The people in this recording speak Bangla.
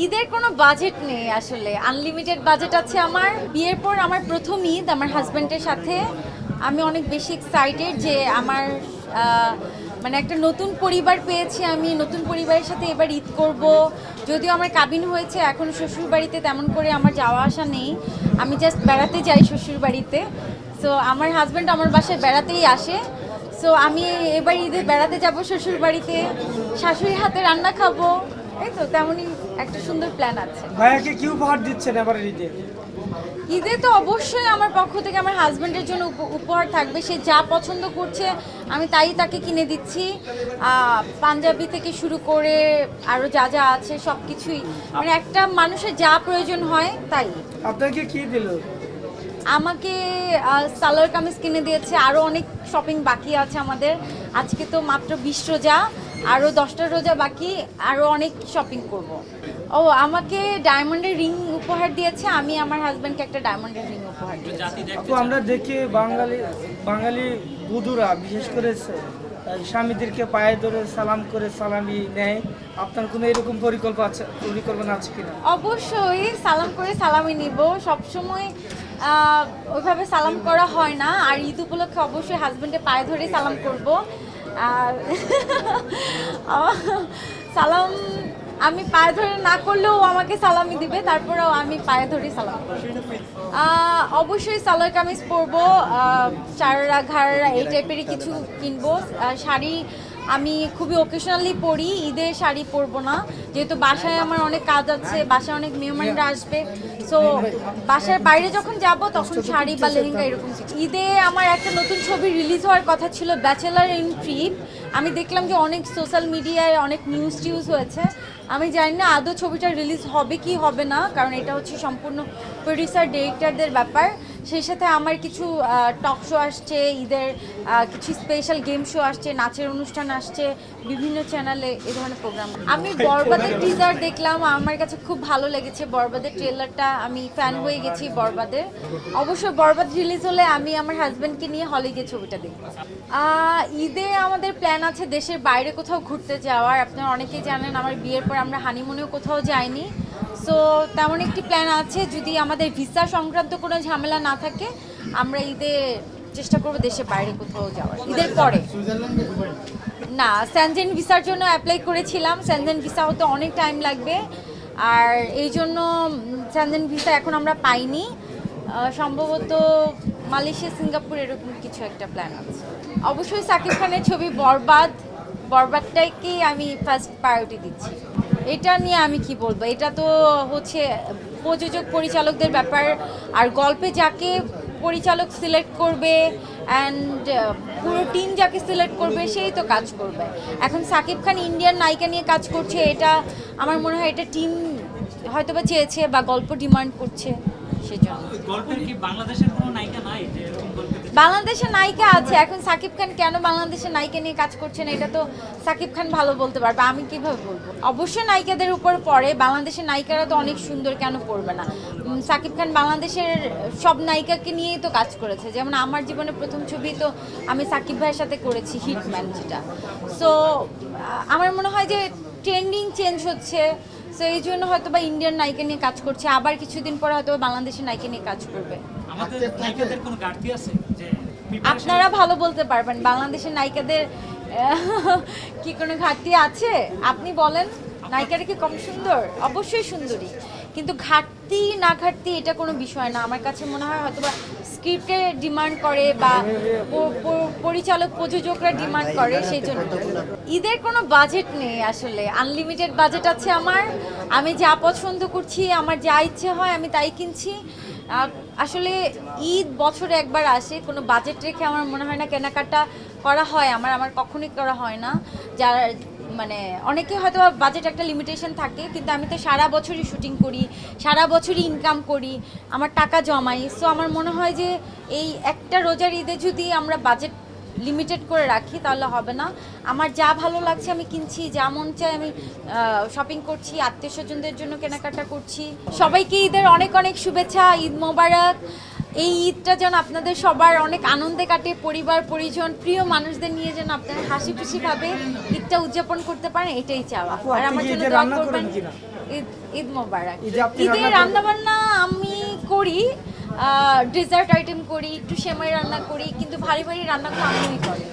ঈদের কোনো বাজেট নেই আসলে। আনলিমিটেড বাজেট আছে আমার। বিয়ের পর আমার প্রথম ঈদ আমার হাজব্যান্ডের সাথে। আমি অনেক বেশি এক্সাইটেড যে আমার মানে একটা নতুন পরিবার পেয়েছি আমি, নতুন পরিবারের সাথে এবার ঈদ করব। যদিও আমার কাবিন হয়েছে, এখন শ্বশুর বাড়িতে তেমন করে আমার যাওয়া আসা নেই। আমি জাস্ট বেড়াতে যাই শ্বশুর বাড়িতে সো আমার হাজব্যান্ড আমার বাসায় বেড়াতেই আসে। সো আমি এবার ঈদে বেড়াতে যাব শ্বশুর বাড়িতে শাশুড়ি হাতে রান্না খাব। তেমনই একটা সুন্দর প্ল্যান আছে। ভাইয়াকে কি উপহার দিচ্ছেন এবার ঈদে? ঈদে তো অবশ্যই আমার পক্ষ থেকে আমার হাজব্যান্ডের জন্য উপ- উপহার থাকবে। সে যা পছন্দ করছে আমি তাই তাকে কিনে দিচ্ছি। পাঞ্জাবি থেকে শুরু করে আরও যা যা আছে সব কিছুই মানে একটা মানুষের যা প্রয়োজন হয় তাই। আপনাকে কি দিল? আমাকে সালোয়ার কামিজ কিনে দিয়েছে। আরও অনেক শপিং বাকি আছে আমাদের। আজকে তো মাত্র বিশ রোজা। আরও দশটা রোজা বাকি আরও অনেক শপিং করব। ও আমাকে ডায়মন্ডের রিং উপহার দিয়েছে আমি আমার হাজব্যান্ডকে একটা ডায়মন্ডের রিং উপহার দিয়েছি। আপু আমরা দেখি বাঙালি বাঙালি বধুরা বিশেষ করে স্বামীদেরকে পায়ে ধরে সালাম করে সালামি নেয়। আপনার কোনো এরকম পরিকল্পনা আছে পরিকল্পনা আছে কিনা? অবশ্যই সালাম করে সালামি নিব। সবসময় আহ, ওইভাবে সালাম করা হয় না। আর ঈদ উপলক্ষে অবশ্যই হাজব্যান্ডের পায়ে ধরেই সালাম করব। আর সালাম আমি পায়ে ধরে না করলেও আমাকে সালামি দিবে, তারপরেও আমি পায়ে ধরে সালাম অবশ্যই সালোয়ার কামিজ পরবো চাররা, ঘাড়রা এই টাইপেরই কিছু কিনবো। শাড়ি আমি খুবই ওকেশনালি পরি ঈদে শাড়ি পরবো না। যেহেতু বাসায় আমার অনেক কাজ আছে, বাসায় অনেক মেহমানরা আসবে। সো বাসার বাইরে যখন যাব, তখন শাড়ি বা লেহেঙ্গা এরকম ঈদে আমার একটা নতুন ছবি রিলিজ হওয়ার কথা ছিল ব্যাচেলার ইন ট্রিপ আমি দেখলাম যে অনেক সোশ্যাল মিডিয়ায় অনেক নিউজ টিউজ হয়েছে। আমি জানি না আদৌ ছবিটা রিলিজ হবে কি হবে না কারণ এটা হচ্ছে সম্পূর্ণ প্রডিউসার ডিরেক্টরদের ব্যাপার। সেই সাথে আমার কিছু টক শো আসছে ঈদের কিছু স্পেশাল গেম শো আসছে নাচের অনুষ্ঠান আসছে বিভিন্ন চ্যানেলে এই ধরনের প্রোগ্রাম আমি বরবাদের টিজার দেখলাম আমার কাছে খুব ভালো লেগেছে বরবাদের ট্রেলারটা আমি ফ্যান হয়ে গেছি বরবাদের। অবশ্যই বরবাদ রিলিজ হলে আমি আমার হাজব্যান্ডকে নিয়ে হলে গিয়ে ছবিটা দেখব। ঈদে আমাদের প্ল্যান আছে দেশের বাইরে কোথাও ঘুরতে যাওয়ার আপনারা অনেকেই জানেন আমার বিয়ের পর আমরা হানিমুনেও কোথাও যাইনি। সো তেমন একটি প্ল্যান আছে, যদি আমাদের ভিসা সংক্রান্ত কোনো ঝামেলা না থাকে, আমরা ঈদে চেষ্টা করব দেশের বাইরে কোথাও যাওয়ার। ঈদের পরে। না স্যানজেন ভিসার জন্য অ্যাপ্লাই করেছিলাম। স্যানজেন ভিসা হতে অনেক টাইম লাগবে। আর এই জন্য স্যানজেন ভিসা এখন আমরা পাইনি। সম্ভবত মালয়েশিয়া সিঙ্গাপুর এরকম কিছু একটা প্ল্যান আছে। অবশ্যই সাকিব খানের ছবি বরবাদ। বরবাদটাকেই আমি ফার্স্ট প্রায়োরিটি দিচ্ছি। এটা নিয়ে আমি কি বলব? এটা তো হচ্ছে প্রযোজক পরিচালকদের ব্যাপার। আর গল্পে যাকে পরিচালক সিলেক্ট করবে অ্যান্ড পুরো টিম যাকে সিলেক্ট করবে, সেই তো কাজ করবে। এখন সাকিব খান ইন্ডিয়ান নায়িকা নিয়ে কাজ করছে, এটা আমার মনে হয় এটা টিম হয়তো বা চেয়েছে বা গল্প ডিমান্ড করছে। সেজন্য। বাংলাদেশের নায়িকা আছে। এখন সাকিব খান কেন বাংলাদেশের নায়িকা নিয়ে কাজ করছেন এটা তো সাকিব খান ভালো বলতে পারবে। আমি কীভাবে বলব? অবশ্যই নায়িকাদের উপর পড়ে। বাংলাদেশের নায়িকারা তো অনেক সুন্দর কেন পড়বে না? সাকিব খান বাংলাদেশের সব নায়িকাকে নিয়েই তো কাজ করেছে। যেমন আমার জীবনে প্রথম ছবি তো আমি সাকিব ভাইয়ের সাথে করেছি হিটম্যান যেটা। সো আমার মনে হয় যে ট্রেন্ডিং চেঞ্জ হচ্ছে। সো এই জন্য হয়তো বা ইন্ডিয়ান নায়িকা নিয়ে কাজ করছে। আবার কিছুদিন পরে হয়তো বাংলাদেশের নায়িকা নিয়ে কাজ করবে। আমাদের নায়িকাদের কোনো ঘাটতি আছে? যে preparation- আপনারা ভালো বলতে পারবেন। বাংলাদেশের নায়িকাদের কি কোনো ঘাটতি আছে? আপনি বলেন। নায়িকারা কি কম সুন্দর? অবশ্যই সুন্দরী। কিন্তু ঘাটতি না ঘাটতি এটা কোনো বিষয় না। আমার কাছে মনে হয় হয়তো বা স্ক্রিপ্টে ডিমান্ড করে বা পরিচালক, প্রযোজকরা ডিমান্ড করে সেই জন্য। ঈদের কোনো বাজেট নেই আসলে। আনলিমিটেড বাজেট আছে আমার। আমি যা পছন্দ করছি, আমার যা ইচ্ছে হয় আমি তাই কিনছি। আসলে ঈদ বছরে একবার আসে, কোনো বাজেট রেখে আমার মনে হয় না কেনাকাটা করা হয়। আমার আমার কখনোই করা হয় না। যার মানে অনেকে হয়তো বাজেট একটা লিমিটেশন থাকে, কিন্তু আমি তো সারা বছরই শুটিং করি, সারা বছরই ইনকাম করি, আমার টাকা জমাই। সো আমার মনে হয় যে এই একটা রোজার ঈদে যদি আমরা বাজেট লিমিটেড করে রাখি, তাহলে হবে না। আমার যা ভালো লাগছে আমি কিনছি, যা মন চায় আমি শপিং করছি, আত্মীয় স্বজনদের জন্য কেনাকাটা করছি। সবাইকে ঈদের অনেক অনেক শুভেচ্ছা, ঈদ মোবারক। এই ঈদটা যেন আপনাদের সবার অনেক আনন্দে কাটে পরিবার পরিজন প্রিয় মানুষদের নিয়ে যেন আপনারা হাসি খুশি ভাবে ঈদটা উদযাপন করতে পারেন এটাই চাওয়া। আর আমার জন্য দোয়া করবেন? ঈদ ঈদ মোবারক। ঈদে রান্নাবান্না রান্না বান্না আমি করি ডেজার্ট আইটেম করি একটু সেমাই রান্না করি কিন্তু ভারী ভারী রান্নাগুলো আমিই করি।